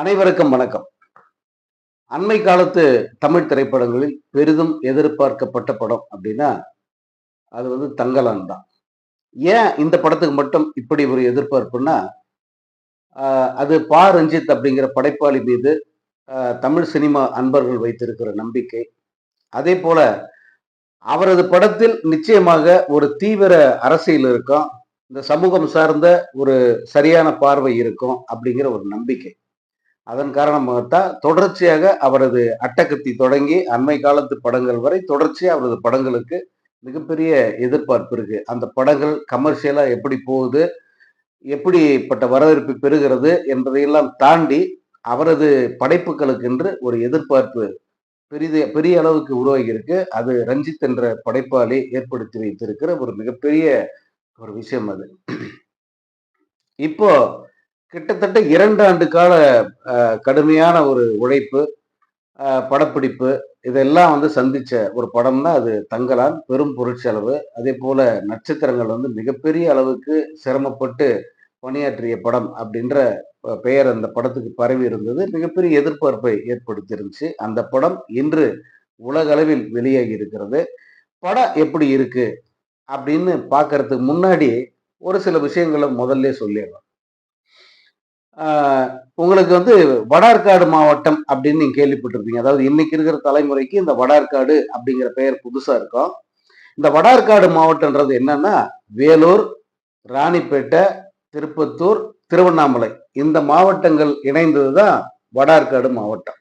அனைவருக்கும் வணக்கம். அண்மை காலத்து தமிழ் திரைப்படங்களில் பெரிதும் எதிர்பார்க்கப்பட்ட படம் அப்படின்னா அது வந்து தங்கலான் தான். ஏன் இந்த படத்துக்கு மட்டும் இப்படி ஒரு எதிர்பார்ப்புன்னா அது பா. ரஞ்சித் அப்படிங்கிற படைப்பாளி மீது தமிழ் சினிமா அன்பர்கள் வைத்திருக்கிற நம்பிக்கை. அதே போல அவரது படத்தில் நிச்சயமாக ஒரு தீவிர அரசியல் இருக்கும். இந்த சமூகம் சார்ந்த ஒரு சரியான பார்வை இருக்கும் அப்படிங்கிற ஒரு நம்பிக்கை. அதன் காரணமாகத்தான் தொடர்ச்சியாக அவரது அட்டகத்தி தொடங்கி அண்மை காலத்து படங்கள் வரை தொடர்ச்சியாக அவரது படங்களுக்கு மிகப்பெரிய எதிர்பார்ப்பு இருக்கு. அந்த படங்கள் கமர்ஷியலாக எப்படி போகுது எப்படிப்பட்ட வரவேற்பு பெறுகிறது என்பதையெல்லாம் தாண்டி அவரது படைப்புகளுக்கென்று ஒரு எதிர்பார்ப்பு பெரிது பெரிய அளவுக்கு உருவாகி இருக்கு அது ரஞ்சித் என்ற படைப்பாளி ஏற்படுத்தி வைத்திருக்கிற ஒரு மிகப்பெரிய ஒரு விஷயம் அது. இப்போ கிட்டத்தட்ட இரண்டு ஆண்டு கால கடுமையான ஒரு உழைப்பு படப்பிடிப்பு இதெல்லாம் வந்து சந்திச்ச ஒரு படம்னா அது தங்கலான் பெரும் பொருட்செலவு. அதே போல நட்சத்திரங்கள் வந்து மிகப்பெரிய அளவுக்கு சிரமப்பட்டு பணியாற்றிய படம் அப்படின்ற பெயர் அந்த படத்துக்கு பரவி இருந்தது. மிகப்பெரிய எதிர்பார்ப்பை ஏற்படுத்தியிருந்துச்சு அந்த படம் இன்று உலகளவில் வெளியாகி இருக்கிறது. படம் எப்படி இருக்கு அப்படின்னு பார்க்கறதுக்கு முன்னாடி ஒரு சில விஷயங்களை முதல்ல சொல்லிடலாம். உங்களுக்கு வந்து வடார்காடு மாவட்டம் அப்படின்னு நீங்க கேள்விப்பட்டிருப்பீங்க. அதாவது இன்னைக்கு இருக்கிற தலைமுறைக்கு இந்த வடார்காடு அப்படிங்கிற பெயர் புதுசா இருக்கும். இந்த வடார்காடு மாவட்டம்ன்றது என்னன்னா வேலூர் ராணிப்பேட்டை திருப்பத்தூர் திருவண்ணாமலை. இந்த மாவட்டங்கள் இணைந்தது தான் வடார்காடு மாவட்டம்.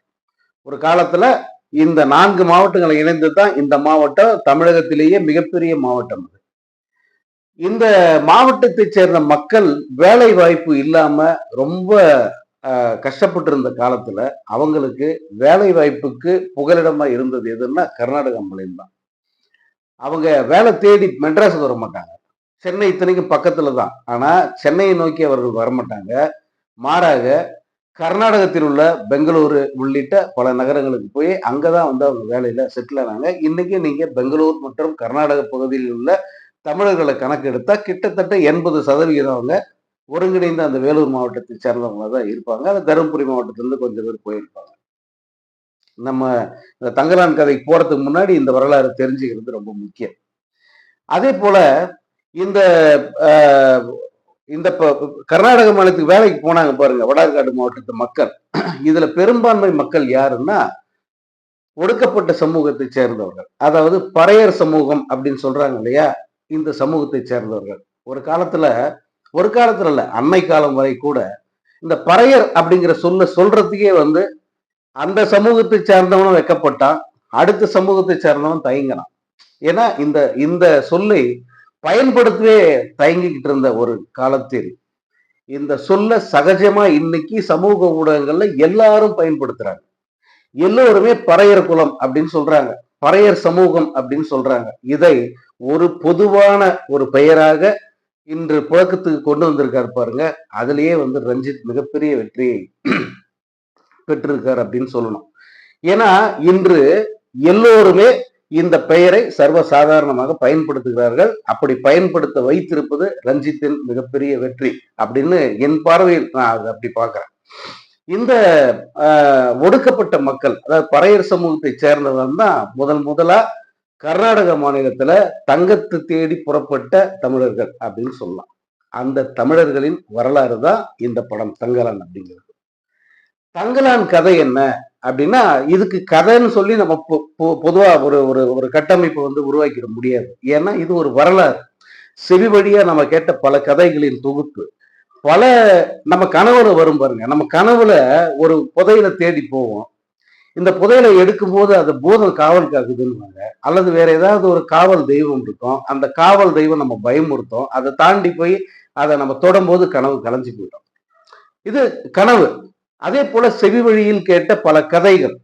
ஒரு காலத்துல இந்த நான்கு மாவட்டங்களை இணைந்து தான் இந்த மாவட்டம். தமிழகத்திலேயே மிகப்பெரிய மாவட்டம் இந்த மாவட்டத்தைச் சேர்ந்த மக்கள் வேலை வாய்ப்பு இல்லாம ரொம்ப கஷ்டப்பட்டு இருந்த காலத்துல அவங்களுக்கு வேலை வாய்ப்புக்கு புகலிடமா இருந்தது எதுன்னா கர்நாடக மாநிலம் தான். அவங்க வேலை தேடி மெட்ராஸுக்கு வர மாட்டாங்க. சென்னை இத்தனைக்கும் பக்கத்துல தான். ஆனா சென்னையை நோக்கி அவர்கள் வரமாட்டாங்க மாறாக கர்நாடகத்தில் உள்ள பெங்களூரு உள்ளிட்ட பல நகரங்களுக்கு போய் அங்கதான் வந்து அவங்க வேலையில செட்டில் ஆனாங்க. இன்னைக்கு நீங்க பெங்களூர் மற்றும் கர்நாடக பகுதியில் உள்ள தமிழர்களை கணக்கெடுத்தா கிட்டத்தட்ட எண்பது சதவிகிதம் அவங்க ஒருங்கிணைந்த அந்த வேலூர் மாவட்டத்தை சேர்ந்தவங்க தான் இருப்பாங்க. அந்த தருமபுரி மாவட்டத்திலிருந்து கொஞ்சம் பேர் போயிருப்பாங்க. நம்ம இந்த தங்கலான் கதைக்கு போறதுக்கு முன்னாடி இந்த வரலாறு தெரிஞ்சுக்கிறது ரொம்ப முக்கியம். அதே போல இந்த இந்த கர்நாடக மாநிலத்துக்கு வேலைக்கு போனாங்க பாருங்க வடார்காடு மாவட்டத்து மக்கள். இதுல பெரும்பான்மை மக்கள் யாருன்னா ஒடுக்கப்பட்ட சமூகத்தை சேர்ந்தவர்கள். அதாவது பறையர் சமூகம் அப்படின்னு சொல்றாங்க இல்லையா? இந்த சமூகத்தை சேர்ந்தவர்கள். ஒரு காலத்துல ஒரு காலத்துல இல்ல அன்னை காலம் வரை கூட இந்த பறையர் அப்படிங்கிற சொல்ல சொல்றதுக்கே வந்து அந்த சமூகத்தை சேர்ந்தவனும் வைக்கப்பட்டான் அடுத்த சமூகத்தை சேர்ந்தவன் தயங்கினான். ஏன்னா இந்த இந்த சொல்லை பயன்படுத்தவே தயங்கிக்கிட்டு இருந்த ஒரு காலத்தில் இந்த சொல்ல சகஜமா இன்னைக்கு சமூக ஊடகங்கள்ல எல்லாரும் பயன்படுத்துறாங்க. எல்லோருமே பறையர் குலம் அப்படின்னு சொல்றாங்க. பறையர் சமூகம் அப்படின்னு சொல்றாங்க. இதை ஒரு பொதுவான ஒரு பெயராக இன்று புழக்கத்துக்கு கொண்டு வந்திருக்காரு பாருங்க. அதுலயே வந்து ரஞ்சித் மிகப்பெரிய வெற்றியை பெற்றிருக்கார் அப்படின்னு சொல்லணும். ஏன்னா இன்று எல்லோருமே இந்த பெயரை சர்வ சாதாரணமாக பயன்படுத்துகிறார்கள். அப்படி பயன்படுத்த வைத்திருப்பது ரஞ்சித்தின் மிகப்பெரிய வெற்றி அப்படின்னு என் பார்வையில் நான் அதை அப்படி பாக்குறேன் இந்த ஆஹ், ஒடுக்கப்பட்ட மக்கள் அதாவது பறையர் சமூகத்தை சேர்ந்தவர்கள் தான் முதல் முதலா கர்நாடக மாநிலத்துல தங்கத்தை தேடி புறப்பட்ட தமிழர்கள் அப்படின்னு சொல்லலாம். அந்த தமிழர்களின் வரலாறு தான் இந்த படம் தங்கலான் அப்படிங்கிறது. தங்கலான் கதை என்ன அப்படின்னா இதுக்கு கதைன்னு சொல்லி நம்ம பொ- பொ- பொதுவா ஒரு ஒரு ஒரு கட்டமைப்பை வந்து உருவாக்கிட முடியாது. ஏன்னா இது ஒரு வரலாறு. செவி வழியா நம்ம கேட்ட பல கதைகளின் தொகுப்பு. பல நம்ம கனவுல வரும் பாருங்க. நம்ம கனவுல ஒரு புதையில தேடி போவோம். இந்த புதையலை எடுக்கும்போது அது பூதம் காவல் காக்குதுன்னுவாங்க. அல்லது வேற ஏதாவது ஒரு காவல் தெய்வம் இருக்கும். அந்த காவல் தெய்வம் நம்ம பயமுறுத்தும். அதை தாண்டி போய் அதை நம்ம தொடும்போது கனவு கலைஞ்சு போயிடும். இது கனவு. அதே போல செவி வழியில் கேட்ட பல கதைகள்.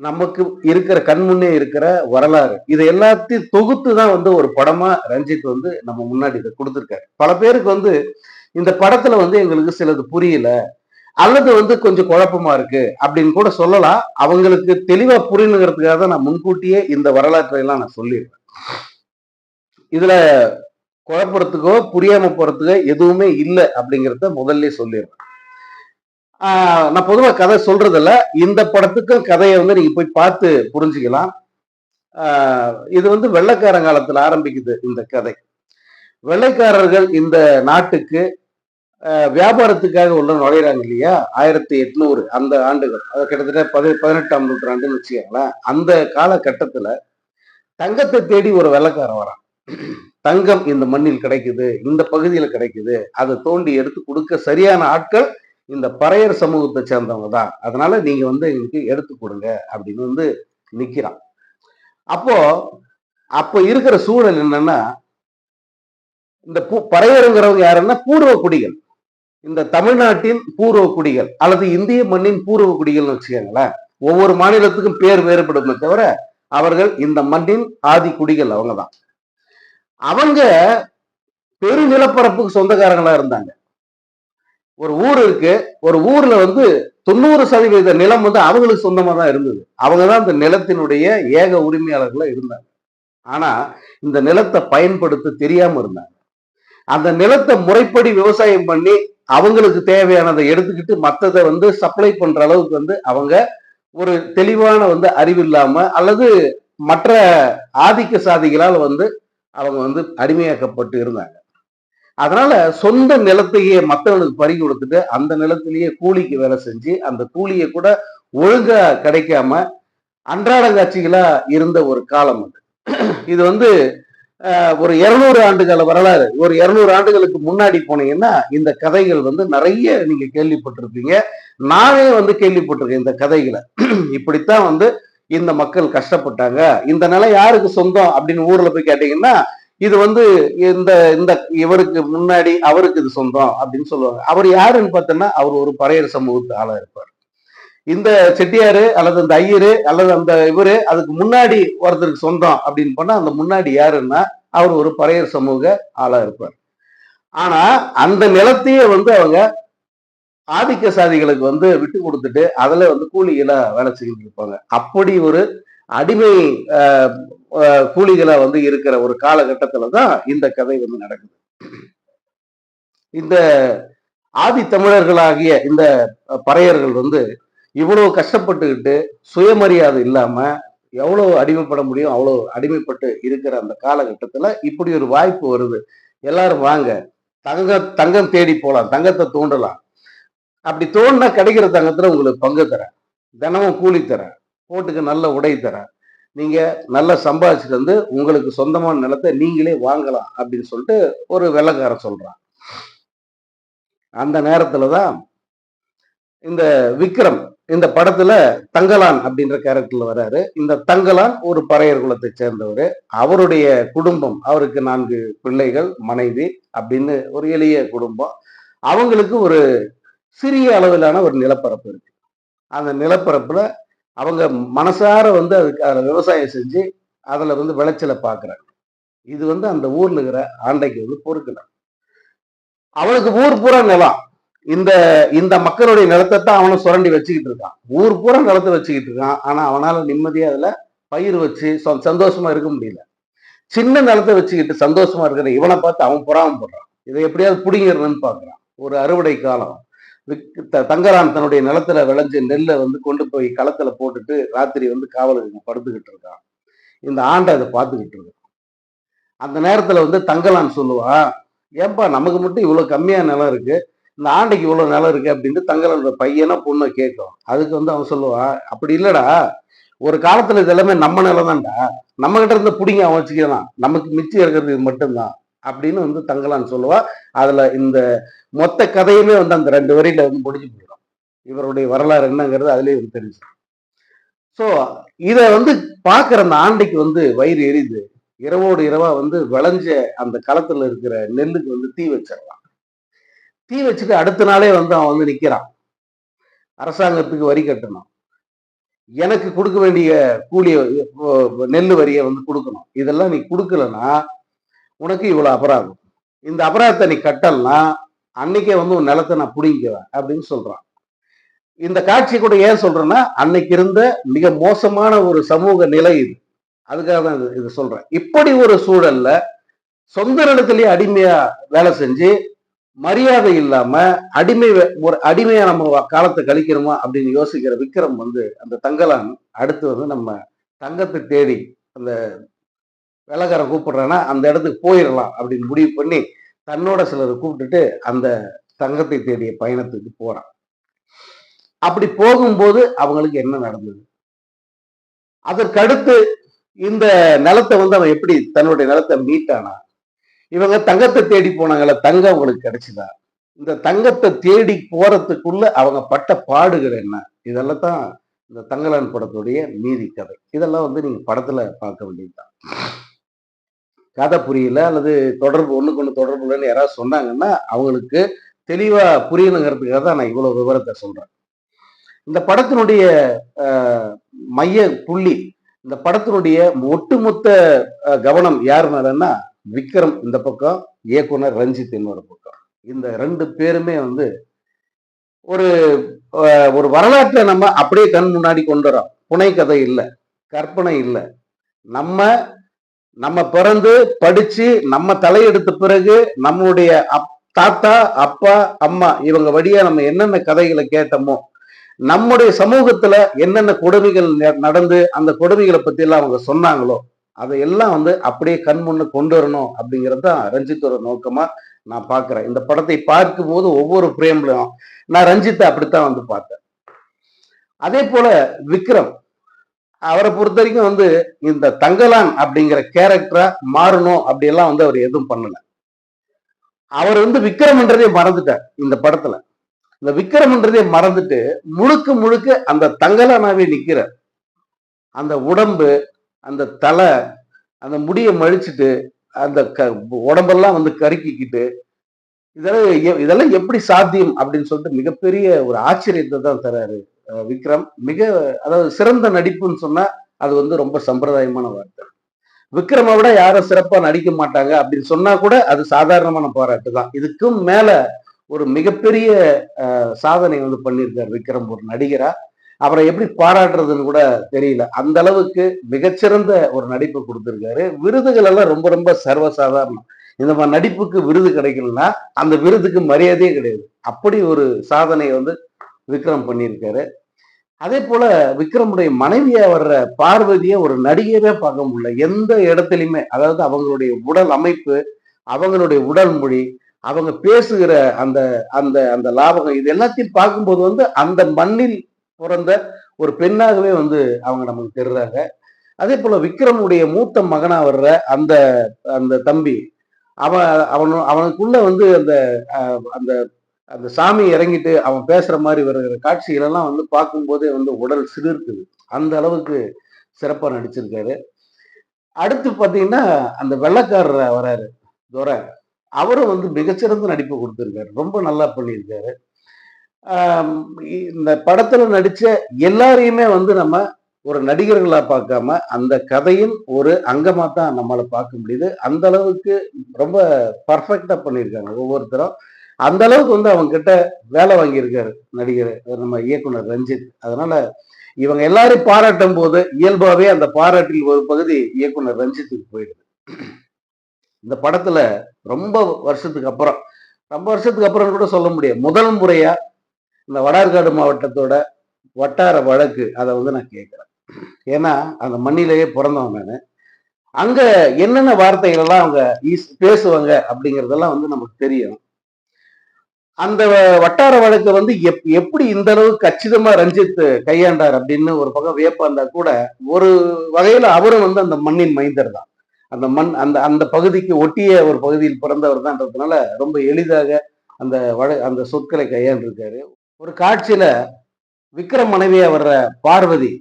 நமக்கு இருக்கிற கண்முன்னே இருக்கிற வரலாறு. இது எல்லாத்தையும் தொகுத்து தான் வந்து ஒரு படமா ரஞ்சித் வந்து நம்ம முன்னாடி இதை கொடுத்துருக்காரு. பல பேருக்கு வந்து இந்த படத்துல வந்து எங்களுக்கு சிலது புரியல. அல்லது வந்து கொஞ்சம் குழப்பமா இருக்கு அப்படின்னு கூட சொல்லலாம். அவங்களுக்கு தெளிவா புரியணுங்கிறதுக்காக தான் நான் முன்கூட்டியே இந்த வரலாற்றை எல்லாம் நான் சொல்லிடுறேன். இதுல குழப்பறதுக்கோ புரியாம போறதுக்கோ எதுவுமே இல்லை அப்படிங்கிறத முதல்ல சொல்லிடுறேன். ஆஹ் நான் பொதுவா கதை சொல்றதில்ல. இந்த படத்துக்கும் கதையை வந்து நீங்க போய் பார்த்து புரிஞ்சுக்கலாம். ஆஹ் இது வந்து வெள்ளைக்காரன் காலத்துல ஆரம்பிக்குது இந்த கதை. வெள்ளைக்காரர்கள் இந்த நாட்டுக்கு வியாபாரத்துக்காக உள்ள நுழையிறாங்க இல்லையா? ஆயிரத்தி எட்நூறு அந்த ஆண்டுகள். அது கிட்டத்தட்ட பதி பதினெட்டாம் நூற்றாண்டுன்னு வச்சுக்கோங்களேன். அந்த காலகட்டத்துல தங்கத்தை தேடி ஒரு வெள்ளைக்காரன் வரான். தங்கம் இந்த மண்ணில் கிடைக்குது இந்த பகுதியில கிடைக்குது. அதை தோண்டி எடுத்து கொடுக்க சரியான ஆட்கள் இந்த பறையர் சமூகத்தை சேர்ந்தவங்க தான். அதனால நீங்க வந்து எங்களுக்கு எடுத்து கொடுங்க அப்படின்னு வந்து நிக்கிறான். அப்போ அப்போ இருக்கிற சூழல் என்னன்னா இந்த பூ பறையருங்கிறவங்க யாருன்னா பூர்வ குடிகள். இந்த தமிழ்நாட்டின் பூர்வ குடிகள் அல்லது இந்திய மண்ணின் பூர்வ குடிகள்னு வச்சுக்கோங்களேன் ஒவ்வொரு மாநிலத்துக்கும் பேர் வேறுபடுமே தவிர அவர்கள் இந்த மண்ணின் ஆதி குடிகள் அவங்க தான் அவங்க பெரு நிலப்பரப்புக்கு சொந்தக்காரங்களா இருந்தாங்க. ஒரு ஊர் இருக்கு ஒரு ஊர்ல வந்து தொண்ணூறு சதவீத நிலம் வந்து அவங்களுக்கு சொந்தமா தான் இருந்தது. அவங்க தான் இந்த நிலத்தினுடைய ஏக உரிமையாளர்களா இருந்தாங்க. ஆனா இந்த நிலத்தை பயன்படுத்த தெரியாம இருந்தாங்க. அந்த நிலத்தை முறைப்படி விவசாயம் பண்ணி அவங்களுக்கு தேவையானதை எடுத்துக்கிட்டு மற்றதை வந்து சப்ளை பண்ற அளவுக்கு வந்து அவங்க ஒரு தெளிவான வந்து அறிவில்லாம அல்லது மற்ற ஆதிக்க சாதிகளால் வந்து அவங்க வந்து அடிமையாக்கப்பட்டு இருந்தாங்க. அதனால சொந்த நிலத்தையே மற்றவங்களுக்கு பறி கொடுத்துட்டு அந்த நிலத்திலேயே கூலிக்கு வேலை செஞ்சு அந்த கூலியை கூட ஒழுங்கா கிடைக்காம அன்றாட காட்சிகளா இருந்த ஒரு காலம் அது. இது வந்து ஒரு இருநூறு ஆண்டுகால வரலாறு ஒரு இருநூறு ஆண்டுகளுக்கு முன்னாடி போனீங்கன்னா இந்த கதைகள் வந்து நிறைய நீங்க கேள்விப்பட்டிருப்பீங்க. நானே வந்து கேள்விப்பட்டிருக்கேன் இந்த கதைகளை. இப்படித்தான் வந்து இந்த மக்கள் கஷ்டப்பட்டாங்க. இந்த நிலம் யாருக்கு சொந்தம் அப்படின்னு ஊர்ல போய் கேட்டீங்கன்னா இது வந்து இந்த இந்த இவருக்கு முன்னாடி அவருக்கு இது சொந்தம் அப்படின்னு சொல்லுவாங்க. அவர் யாருன்னு பார்த்தோன்னா அவர் ஒரு பறையர் சமூகத்து ஆளா இருப்பார். இந்த செட்டியாரு அல்லது அந்த ஐயரு அல்லது அந்த இவரு அதுக்கு முன்னாடி ஒருத்தருக்கு சொந்தம் அப்படின்னு பண்ணா அந்த முன்னாடி யாருன்னா அவர் ஒரு பறையர் சமூக ஆளா இருப்பார். ஆனா அந்த நிலத்தையே வந்து அவங்க ஆதிக்க சாதிகளுக்கு வந்து விட்டு கொடுத்துட்டு அதுல வந்து கூலிகளா வேலை செஞ்சுட்டு இருப்பாங்க. அப்படி ஒரு அடிமை ஆஹ், கூலிகளா வந்து இருக்கிற ஒரு காலகட்டத்துல தான் இந்த கதை வந்து நடக்குது. இந்த ஆதி தமிழர்களாகிய இந்த பறையர்கள் வந்து இவ்வளவு கஷ்டப்பட்டுக்கிட்டு சுயமரியாதை இல்லாம எவ்வளவு அடிமைப்பட முடியும் அவ்வளவு அடிமைப்பட்டு இருக்கிற அந்த காலகட்டத்துல இப்படி ஒரு வாய்ப்பு வருது. எல்லாரும் வாங்க. தங்க தங்கம் தேடி போலாம். தங்கத்தை தோண்டலாம். அப்படி தோண்டினா கிடைக்கிற தங்கத்துல உங்களுக்கு பங்கு தரேன். தினமும் கூலி தரேன். போட்டுக்கு நல்ல உடை தரேன். நீங்க நல்லா சம்பாதிச்சுட்டு வந்து உங்களுக்கு சொந்தமான நிலத்தை நீங்களே வாங்கலாம் அப்படின்னு சொல்லிட்டு ஒரு வெள்ளக்காரன் சொல்றான். அந்த நேரத்துல தான் இந்த விக்ரம் இந்த படத்துல தங்கலான் அப்படின்ற கேரக்டர்ல வராரு. இந்த தங்கலான் ஒரு பறையர் குலத்தை சேர்ந்தவர். அவருடைய குடும்பம் அவருக்கு நான்கு பிள்ளைகள் மனைவி அப்படின்னு ஒரு எளிய குடும்பம். அவங்களுக்கு ஒரு சிறிய அளவிலான ஒரு நிலப்பரப்பு இருக்கு. அந்த நிலப்பரப்புல அவங்க மனசார வந்து அதுக்கு அதில் விவசாயம் செஞ்சு அதில் வந்து விளைச்சலை பார்க்குறாங்க இது வந்து அந்த ஊர்ல இருக்கிற ஆண்டைக்கு வந்து பொறுக்கல அவனுக்கு ஊர் பூரா நிலம். இந்த இந்த மக்களுடைய நிலத்தை தான் அவனும் சுரண்டி வச்சுக்கிட்டு இருக்கான். ஊர் பூரா நிலத்தை வச்சுக்கிட்டு இருக்கான். ஆனா அவனால நிம்மதியா அதுல பயிர் வச்சு சந்தோஷமா இருக்க முடியல. சின்ன நிலத்தை வச்சுக்கிட்டு சந்தோஷமா இருக்கிற இவனை பார்த்து அவன் பொறாம போடுறான். இதை எப்படியாவது பிடிங்கிறதுன்னு பாக்குறான் ஒரு அறுவடை காலம். த- தங்கரான் தன்னுடைய நிலத்துல விளைஞ்ச நெல்லை வந்து கொண்டு போய் களத்துல போட்டுட்டு ராத்திரி வந்து காவலுக்கு படுத்துக்கிட்டு இருக்கான். இந்த ஆண்டை அதை பார்த்துக்கிட்டு இருக்கான். அந்த நேரத்துல வந்து தங்கலான் சொல்லுவான் ஏன்பா நமக்கு மட்டும் இவ்வளவு கம்மியா நிலம் இருக்கு. இந்த ஆண்டைக்கு இவ்வளவு நிலம் இருக்கு அப்படின்ட்டு தங்கலோட பையனா பொண்ணை கேட்கும். அதுக்கு வந்து அவன் சொல்லுவான் அப்படி இல்லடா. ஒரு காலத்துல இது எல்லாமே நம்ம நிலம் தான்டா. நம்ம கிட்ட இருந்த புடிங்க அவன் வச்சுக்கலாம் நமக்கு மிச்சம் இருக்கிறது இது மட்டும்தான். அப்படின்னு வந்து தங்கலான் சொல்லுவா. அதுல இந்த மொத்த கதையுமே வந்து அந்த ரெண்டு வரியில வந்து முடிஞ்சு போயிடும். இவருடைய வரலாறு என்னங்கிறது அதுலேயே வந்து தெரிஞ்சு ஸோ இதை வந்து பார்க்குற அந்த ஆண்டைக்கு வந்து வயிறு எரியுது. இரவோடு இரவா வந்து விளைஞ்ச அந்த களத்துல இருக்கிற நெல்லுக்கு வந்து தீ வச்சிடலாம். தீ வச்சுட்டு அடுத்த நாளே வந்து அவன் வந்து நிற்கிறான் அரசாங்கத்துக்கு வரி கட்டணும். எனக்கு கொடுக்க வேண்டிய கூலிய நெல் வரியை வந்து கொடுக்கணும். இதெல்லாம் நீ கொடுக்கலன்னா உனக்கு இவ்வளோ அபராதம். இந்த அபராதத்தை நீ கட்டலனா அன்னைக்கே வந்து உன் நிலத்தை நான் பிடிங்குவேன் அப்படின்னு சொல்றான். இந்த காட்சி கூட ஏன் சொல்றேன்னா அன்னைக்கு இருந்த மிக மோசமான ஒரு சமூக நிலை இது. அதுக்காக தான் இது- சொல்கிறேன் சொல்றேன். இப்படி ஒரு சூழல்ல சொந்த இடத்துலயே அடிமையா வேலை செஞ்சு மரியாதை இல்லாம அடிமை வே- ஒரு அடிமையா நம்ம காலத்தை கழிக்கிறோமா அப்படின்னு யோசிக்கிற விக்ரம் வந்து அந்த தங்கலான் அடுத்து வந்து நம்ம தங்கத்தை தேடி அந்த விலகார கூப்பிடுறான்னா அந்த இடத்துக்கு போயிடலாம் அப்படின்னு முடிவு பண்ணி தன்னோட சிலரை கூப்பிட்டுட்டு அந்த தங்கத்தை தேடிய பயணத்துக்கு போறான். அப்படி போகும்போது அவங்களுக்கு என்ன நடந்தது? அதற்கடுத்து இந்த நிலத்தை வந்து அவன் எப்படி தன்னுடைய நிலத்தை மீட்டானா? இவங்க தங்கத்தை தேடி போனாங்கல்ல தங்கம் அவங்களுக்கு கிடைச்சதா? இந்த தங்கத்தை தேடி போறதுக்குள்ள அவங்க பட்ட பாடுகள் என்ன? இதெல்லாம் தான் இந்த தங்கலான் படத்துடைய மீதி கதை. இதெல்லாம் வந்து நீங்க படத்துல பார்க்க வேண்டியதுதான். கதை புரியல அல்லது தொடர்பு ஒண்ணுக்கு ஒண்ணு தொடர்பு இல்லைன்னு யாராவது சொன்னாங்கன்னா அவங்களுக்கு தெளிவா புரியணுங்கிறதுக்காக தான் நான் இவ்வளவு விவரத்தை சொல்றேன். இந்த படத்தினுடைய மைய புள்ளி இந்த படத்தினுடைய ஒட்டுமொத்த கவனம் யார் மேலன்னா விக்ரம் இந்த பக்கம் இயக்குனர் ரஞ்சித் இன்னொரு பக்கம். இந்த ரெண்டு பேருமே வந்து ஒரு அஹ், ஒரு வரலாற்றை நம்ம அப்படியே கண் முன்னாடி கொண்டு வரோம் புனை கதை இல்லை கற்பனை இல்லை. நம்ம நம்ம பிறந்து படிச்சு நம்ம தலையெடுத்த பிறகு நம்மளுடைய அப் தாத்தா அப்பா அம்மா இவங்க வழியா நம்ம என்னென்ன கதைகளை கேட்டோமோ நம்முடைய சமூகத்துல என்னென்ன கொடுமைகள் ந- நடந்து அந்த கொடுமைகளை பத்தி எல்லாம் அவங்க சொன்னாங்களோ அதையெல்லாம் வந்து அப்படியே கண் முன்ன கொண்டு வரணும் அப்படிங்கிறது தான் ரஞ்சித்தோட நோக்கமா நான் பார்க்கிறேன். இந்த படத்தை பார்க்கும்போது ஒவ்வொரு பிரேம்லயும் நான் ரஞ்சித்தை அப்படித்தான் வந்து பார்த்தேன். அதே போல விக்ரம் அவரை பொறுத்த வரைக்கும் வந்து இந்த தங்கலான் அப்படிங்கிற கேரக்டரா மாறணும் அப்படியெல்லாம் வந்து அவர் எதுவும் பண்ணல. அவர் வந்து விக்ரம்ன்றதே மறந்துட்டார் இந்த படத்துல. இந்த விக்ரம்ன்றதே மறந்துட்டு முழுக்க முழுக்க அந்த தங்கலானாவே நிக்கிறார். அந்த உடம்பு அந்த தலை அந்த முடியை மழிச்சிட்டு அந்த க உடம்பெல்லாம் வந்து கருக்கிக்கிட்டு இதெல்லாம் எ- இதெல்லாம் எப்படி சாத்தியம் அப்படின்னு சொல்லிட்டு மிகப்பெரிய ஒரு ஆச்சரியத்தை தான் தராரு விக்ரம். மிக அதாவது சிறந்த நடிப்புன்னு சொன்னா அது வந்து ரொம்ப சம்பிரதாயமான வார்த்தை. விக்ரமை விட யாரும் சிறப்பா நடிக்க மாட்டாங்க அப்படின்னு சொன்னா கூட அது சாதாரணமான பாராட்டு தான். இதுக்கும் மேல ஒரு மிகப்பெரிய சாதனை வந்து பண்ணியிருக்காரு விக்ரம் ஒரு நடிகரா. அவரை எப்படி பாராட்டுறதுன்னு கூட தெரியல. அந்த அளவுக்கு மிகச்சிறந்த ஒரு நடிப்பு கொடுத்துருக்காரு. விருதுகள் எல்லாம் ரொம்ப ரொம்ப சர்வசாதாரணம். இந்த மாதிரி நடிப்புக்கு விருது கிடைக்கலன்னா அந்த விருதுக்கு மரியாதையே கிடையாது. அப்படி ஒரு சாதனையை வந்து விக்ரம் பண்ணியிருக்காரு. அதே போல விக்ரமுடைய மனைவியா வர்ற பார்வதியை ஒரு நடிகையவே பார்க்க முடியல. எந்த இடத்துலையுமே அதாவது அவங்களுடைய உடல் அமைப்பு அவங்களுடைய உடல் மொழி அவங்க பேசுகிற அந்த அந்த அந்த லாபகம் இது எல்லாத்தையும் பார்க்கும்போது வந்து அந்த மண்ணில் பிறந்த ஒரு பெண்ணாகவே வந்து அவங்க நமக்கு தெரிறாங்க அதே போல விக்ரமுடைய மூத்த மகனா வர்ற அந்த அந்த தம்பி அவன் அவனு அவனுக்குள்ள வந்து அந்த அந்த அந்த சாமி இறங்கிட்டு அவன் பேசுற மாதிரி வருகிற காட்சிகள் எல்லாம் வந்து பார்க்கும்போதே வந்து உடல் சிலிர்க்குது. அந்த அளவுக்கு சிறப்பாக நடிச்சிருக்காரு. அடுத்து பார்த்தீங்கன்னா அந்த வெள்ளக்காரர் வராரு. துரை அவரும் வந்து மிகச்சிறந்த நடிப்பு கொடுத்துருக்காரு. ரொம்ப நல்லா பண்ணியிருக்காரு. இந்த படத்துல நடிச்ச எல்லாரையுமே வந்து நம்ம ஒரு நடிகர்களா பார்க்காம அந்த கதையின் ஒரு அங்கமா தான் நம்மளை பார்க்க முடியுது. அந்த அளவுக்கு ரொம்ப பர்ஃபெக்டா பண்ணியிருக்காங்க ஒவ்வொருத்தரும். அந்த அளவுக்கு வந்து அவங்க கிட்ட வேலை வாங்கியிருக்காரு நடிகர் நம்ம இயக்குனர் ரஞ்சித். அதனால இவங்க எல்லாரையும் பாராட்டும் போது இயல்பாவே அந்த பாராட்டில் ஒரு பகுதி இயக்குனர் ரஞ்சித்துக்கு போயிடுது. இந்த படத்துல ரொம்ப வருஷத்துக்கு அப்புறம் ரொம்ப வருஷத்துக்கு அப்புறம் கூட சொல்ல முடியாது. முதல் முறையா இந்த வடார்காடு மாவட்டத்தோட வட்டார வழக்கு அதை வந்து நான் கேட்குறேன். ஏன்னா அந்த மண்ணிலேயே பிறந்தவன் நான். அங்க என்னென்ன வார்த்தைகள் எல்லாம் அவங்க ஈஸ்- பேசுவாங்க அப்படிங்கறதெல்லாம் வந்து நமக்கு தெரியும். அந்த வட்டார வழக்கை வந்து எப் எப்படி இந்த அளவு கச்சிதமா ரஞ்சித் கையாண்டார் அப்படின்னு ஒரு பக்கம் வியப்பா இருந்தா கூட ஒரு வகையில அவரும் வந்து அந்த மண்ணின் மைந்தர் தான். அந்த மண் அந்த அந்த பகுதிக்கு ஒட்டிய ஒரு பகுதியில் பிறந்தவர் தான்றதுனால ரொம்ப எளிதாக அந்த வழ அந்த சொற்களை கையாண்டிருக்காரு. ஒரு காட்சியில விக்ரம் மனைவியா வர்ற பார்வதி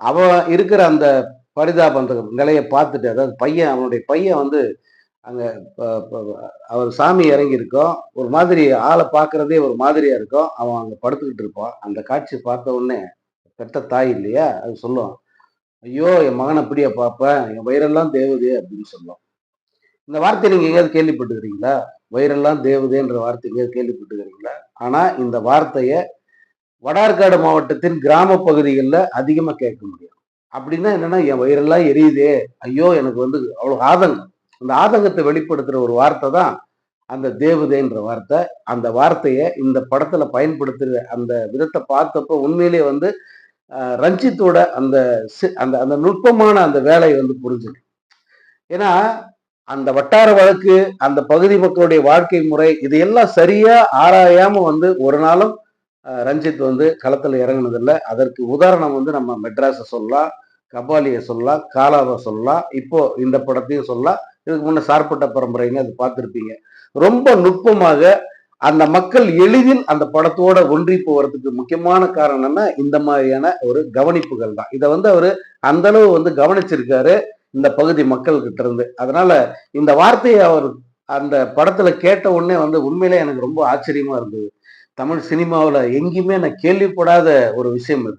அவ இருக்கிற அந்த பரிதாபம் அந்த நிலையை பார்த்துட்டு அதாவது பையன் அவனுடைய பையன் வந்து அங்க அவர் சாமி இறங்கி இருக்கோம். ஒரு மாதிரி ஆளை பார்க்கறதே ஒரு மாதிரியா இருக்கும். அவன் அங்க படுத்துக்கிட்டு இருப்பான். அந்த காட்சி பார்த்த உடனே பெத்த தாய் இல்லையா? அது சொல்லும். ஐயோ என் மகனை அப்படியே பார்ப்பேன்? என் வயிறெல்லாம் தேவதே அப்படின்னு சொல்லும். இந்த வார்த்தை நீங்க எங்கேயாவது கேள்விப்பட்டுக்கிறீங்களா வயிறெல்லாம் தேவதேன்ற வார்த்தை எங்கேயாவது கேள்விப்பட்டுக்கிறீங்களா ஆனா இந்த வார்த்தையை வடார்காடு மாவட்டத்தின் கிராம பகுதிகளில் அதிகமாக கேட்க முடியும். அப்படின்னா என்னன்னா என் வயிறெல்லாம் எரியுதே. ஐயோ எனக்கு வந்து அவ்வளோ ஆதங்கம். அந்த ஆதங்கத்தை வெளிப்படுத்துகிற ஒரு வார்த்தை தான் அந்த தேவதைன்ற வார்த்தை. அந்த வார்த்தையை இந்த படத்தில் பயன்படுத்துகிற அந்த விதத்தை பார்த்தப்போ உண்மையிலேயே வந்து ரஞ்சித்தோட அந்த அந்த அந்த நுட்பமான அந்த வேலையை வந்து புரிஞ்சுது. ஏன்னா அந்த வட்டார வழக்கு அந்த பகுதி மக்களுடைய வாழ்க்கை முறை இது எல்லாம் சரியா ஆராயாம வந்து ஒரு நாளும் ரஞ்சித் வந்து களத்துல இறங்கினதில்லை. அதற்கு உதாரணம் வந்து நம்ம மெட்ராஸை சொல்லலாம் கபாலியை சொல்லலாம் காலாவை சொல்லலாம் இப்போ இந்த படத்தையும் சொல்லலாம். இதுக்கு முன்னே சார்பட்ட பரம்பரைன்னு அது பார்த்துருப்பீங்க. ரொம்ப நுட்பமாக அந்த மக்கள் எளிதில் அந்த படத்தோட ஒன்றி போகிறதுக்கு முக்கியமான காரணம்னா இந்த மாதிரியான ஒரு கவனிப்புகள் தான். இதை வந்து அவர் அந்த அளவு வந்து கவனிச்சிருக்காரு. இந்த பகுதி மக்கள்கிட்ட இருந்து. அதனால இந்த வார்த்தையை அவர் அந்த படத்துல கேட்ட உடனே வந்து உண்மையிலே எனக்கு ரொம்ப ஆச்சரியமா இருந்தது. தமிழ் சினிமாவில் எங்கேயுமே நான் கேள்விப்படாத ஒரு விஷயம் இது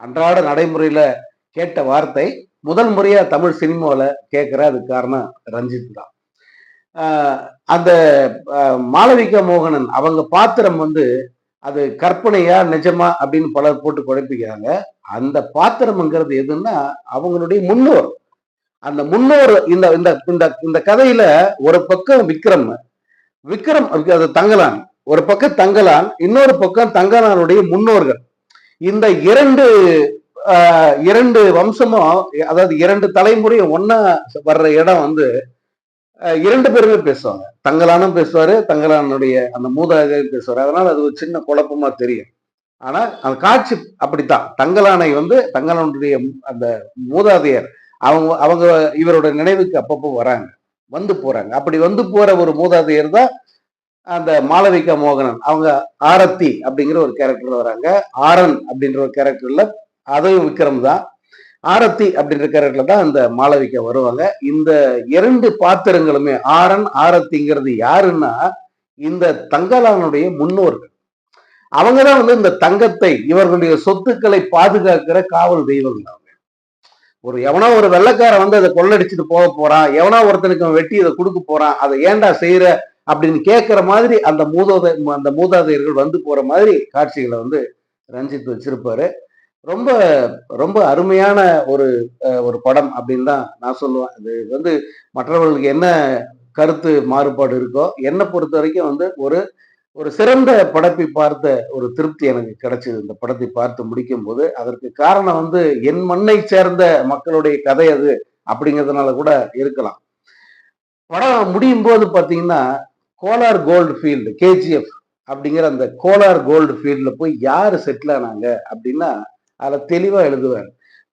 அன்றாட நடைமுறையில கேட்ட வார்த்தை முதல் முறையா தமிழ் சினிமாவில் கேட்குற அதுக்கு காரணம் ரஞ்சித் தான். அந்த மாளவிகா மோகனன் அவங்க பாத்திரம் வந்து அது கற்பனையா நிஜமா அப்படின்னு பலர் போட்டு குழப்பிக்கிறாங்க. அந்த பாத்திரம்ங்கிறது எதுன்னா அவங்களுடைய முன்னோர். அந்த முன்னோர் இந்த இந்த இந்த இந்த கதையில ஒரு பக்கம் விக்ரம் விக்ரம் அது தங்கலான். ஒரு பக்கம் தங்கலான் இன்னொரு பக்கம் தங்கலானுடைய முன்னோர்கள். இந்த இரண்டு ஆஹ், இரண்டு வம்சமும் அதாவது இரண்டு தலைமுறையும் ஒன்னா வர்ற இடம் வந்து இரண்டு பேருமே பேசுவாங்க. தங்கலானும் பேசுவாரு தங்கலானுடைய அந்த மூதாதையும் பேசுவாரு. அதனால அது ஒரு சின்ன குழப்பமா தெரியும். ஆனா அந்த காட்சி அப்படித்தான். தங்கலானை வந்து தங்கலானுடைய அந்த மூதாதையர் அவங்க அவங்க இவரோட நினைவுக்கு அப்பப்போ வராங்க. வந்து போறாங்க. அப்படி வந்து போற ஒரு மூதாதையர் தான் அந்த மாளவிகா மோகனன். அவங்க ஆரத்தி அப்படிங்கிற ஒரு கேரக்டர்ல வராங்க. ஆரன் அப்படின்ற ஒரு கேரக்டர்ல அதுவும் விக்ரம் தான். ஆரத்தி அப்படின்ற கேரக்டர்ல தான் அந்த மாளவிகா வருவாங்க. இந்த இரண்டு பாத்திரங்களுமே ஆரன் ஆரத்திங்கிறது யாருன்னா இந்த தங்கலானுடைய முன்னோர்கள். அவங்கதான் வந்து இந்த தங்கத்தை இவர்களுடைய சொத்துக்களை பாதுகாக்கிற காவல் தெய்வங்கள் அவங்க. ஒரு எவனோ ஒரு வெள்ளைக்காரன் வந்து அதை கொள்ளடிச்சிட்டு போக போறான் எவனோ ஒருத்தனுக்கு வெட்டி அதை கொடுக்க போறான் அதை ஏன்டா செய்யற அப்படின்னு கேட்கிற மாதிரி அந்த மூதோத அந்த மூதாதையர்கள் வந்து போற மாதிரி காட்சிகளை வந்து ரஞ்சித் வச்சிருப்பாரு. ரொம்ப ரொம்ப அருமையான ஒரு ஒரு படம் அப்படின்னு தான் நான் சொல்லுவேன். அது வந்து மற்றவர்களுக்கு என்ன கருத்து மாறுபாடு இருக்கோ என்னை பொறுத்த வரைக்கும் வந்து ஒரு ஒரு சிறந்த படத்தை பார்த்த ஒரு திருப்தி எனக்கு கிடைச்சது. இந்த படத்தை பார்த்து முடிக்கும் போது அதற்கு காரணம் வந்து என் மண்ணை சேர்ந்த மக்களுடைய கதை அது அப்படிங்கிறதுனால கூட இருக்கலாம். படம் முடியும் போது பார்த்தீங்கன்னா கோலார் கோல்டு ஃபீல்டு கேஜிஎஃப் அப்படிங்கிற அந்த கோலார் கோல்டு ஃபீல்டில் போய் யார் செட்டில் ஆனாங்க அப்படின்னா அதில் தெளிவாக எழுதுவார்.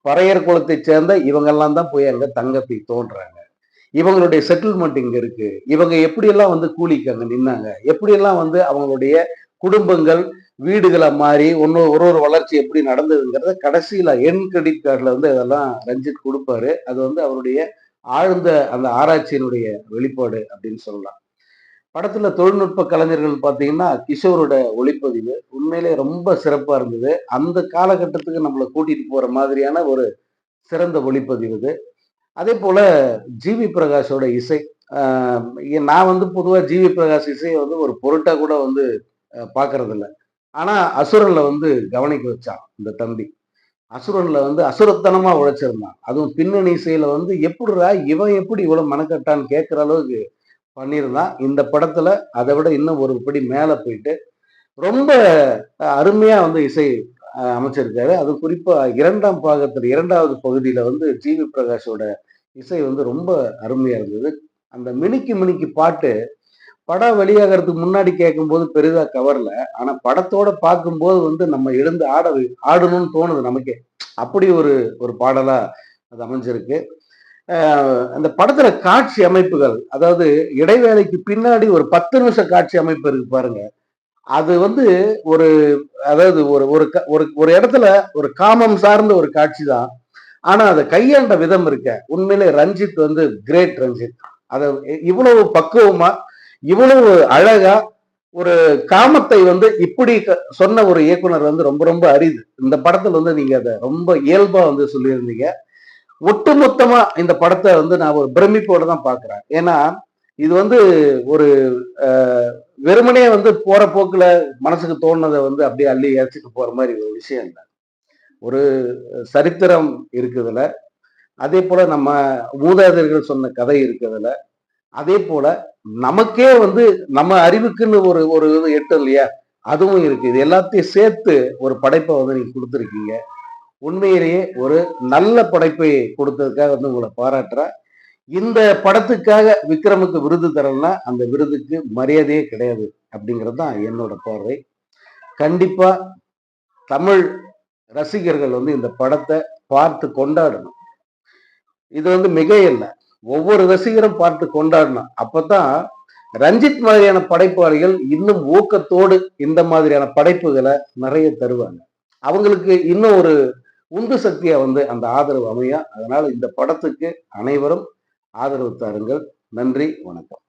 பறையர் குளத்தை சேர்ந்த இவங்கெல்லாம் தான் போய் அங்கே தங்கத்தை தோன்றாங்க. இவங்களுடைய செட்டில்மெண்ட் இங்க இருக்கு. இவங்க எப்படியெல்லாம் வந்து கூலிக்கு அங்க நின்னாங்க? எப்படியெல்லாம் வந்து அவங்களுடைய குடும்பங்கள் வீடுகளை மாறி ஒன்று ஒரு ஒரு வளர்ச்சி எப்படி நடந்ததுங்கிறத கடைசியில என் கிரெடிட் கார்டில் வந்து இதெல்லாம் ரஞ்சித் கொடுப்பாரு. அது வந்து அவருடைய ஆழ்ந்த அந்த ஆராய்ச்சியினுடைய வெளிப்பாடு அப்படின்னு சொல்லலாம். படத்துல தொழில்நுட்ப கலைஞர்கள் பார்த்தீங்கன்னா கிஷோரோட ஒளிப்பதிவு உண்மையிலே ரொம்ப சிறப்பா இருந்தது. அந்த காலகட்டத்துக்கு நம்மளை கூட்டிட்டு போற மாதிரியான ஒரு சிறந்த ஒளிப்பதிவு இது. அதே போல் ஜிவி பிரகாஷோட இசை நான் வந்து பொதுவாக ஜிவி பிரகாஷ் இசையை வந்து ஒரு பொருட்டாக கூட வந்து பார்க்கறதில்ல ஆனால் அசுரனில் வந்து கவனிக்க வச்சான் இந்த தம்பி. அசுரனில் வந்து அசுரத்தனமாக உழைச்சிருந்தான். அதுவும் பின்னணி இசையில் வந்து எப்படிடா இவன் எப்படி இவ்வளோ மெனக்கட்டான்னு கேட்குற அளவுக்கு பண்ணியிருந்தான். இந்த படத்தில் அதை விட இன்னும் ஒரு படி மேலே போயிட்டு ரொம்ப அருமையாக வந்து இசை அமைச்சிருக்காரு. அது குறிப்பா இரண்டாம் பாகத்துல இரண்டாவது பகுதியில வந்து ஜிவி பிரகாஷோட இசை வந்து ரொம்ப அருமையா இருந்தது. அந்த மினுக்கி மினுக்கி பாட்டு படம் வெளியாகிறதுக்கு முன்னாடி கேட்கும்போது பெரிதா கவரல. ஆனா படத்தோட பார்க்கும்போது வந்து நம்ம எழுந்து ஆட ஆடணும்னு தோணுது நமக்கே. அப்படி ஒரு ஒரு பாடலா அது அமைஞ்சிருக்கு. அந்த படத்துல காட்சி அமைப்புகள் அதாவது இடைவேளைக்கு பின்னாடி ஒரு பத்து நிமிஷம் காட்சி அமைப்பு இருக்கு பாருங்க. அது வந்து ஒரு அதாவது ஒரு ஒரு க- ஒரு ஒரு இடத்துல ஒரு காமம் சார்ந்த ஒரு காட்சி தான் ஆனா அதை கையாண்ட விதம் இருக்க. உண்மையிலே ரஞ்சித் வந்து கிரேட் ரஞ்சித். அதை இவ்வளவு பக்குவமா இவ்வளவு அழகா ஒரு காமத்தை வந்து இப்படி க- சொன்ன ஒரு இயக்குனர் வந்து ரொம்ப ரொம்ப அரிது. இந்த படத்துல வந்து நீங்க அதை ரொம்ப இயல்பா வந்து சொல்லியிருந்தீங்க. ஒட்டுமொத்தமா இந்த படத்தை வந்து நான் ஒரு பிரமிப்போட தான் பாக்குறேன் ஏன்னா இது வந்து ஒரு வெறுமனே வந்து போற போக்குல மனசுக்கு தோணுனதை வந்து அப்படியே அள்ளி இறைச்சிட்டு போற மாதிரி ஒரு விஷயம் இல்லை. ஒரு சரித்திரம் இருக்குதுல. அதே போல நம்ம மூதாதையர்கள் சொன்ன கதை இருக்குதுல. அதே போல நமக்கே வந்து நம்ம அறிவுக்குன்னு ஒரு ஒரு இது எட்டும் இல்லையா? அதுவும் இருக்கு. இது எல்லாத்தையும் சேர்த்து ஒரு படைப்பை வந்து நீங்க கொடுத்துருக்கீங்க. உண்மையிலேயே ஒரு நல்ல படைப்பை கொடுத்ததுக்காக வந்து உங்களை பாராட்டுறேன். இந்த படத்துக்காக விக்ரமுக்கு விருது தரணும்னா அந்த விருதுக்கு மரியாதையே கிடையாது அப்படிங்கிறது தான் என்னோட பார்வை. கண்டிப்பா தமிழ் ரசிகர்கள் வந்து இந்த படத்தை பார்த்து கொண்டாடணும். இது வந்து மிக இல்லை ஒவ்வொரு ரசிகரும் பார்த்து கொண்டாடணும். அப்பதான் ரஞ்சித் மாதிரியான படைப்பாளிகள் இன்னும் ஊக்கத்தோடு இந்த மாதிரியான படைப்புகளை நிறைய தருவாங்க. அவங்களுக்கு இன்னும் ஒரு உந்து சக்தியா வந்து அந்த ஆதரவு அமையும். அதனால இந்த படத்துக்கு அனைவரும் ஆதரவு தாருங்கள். நன்றி வணக்கம்.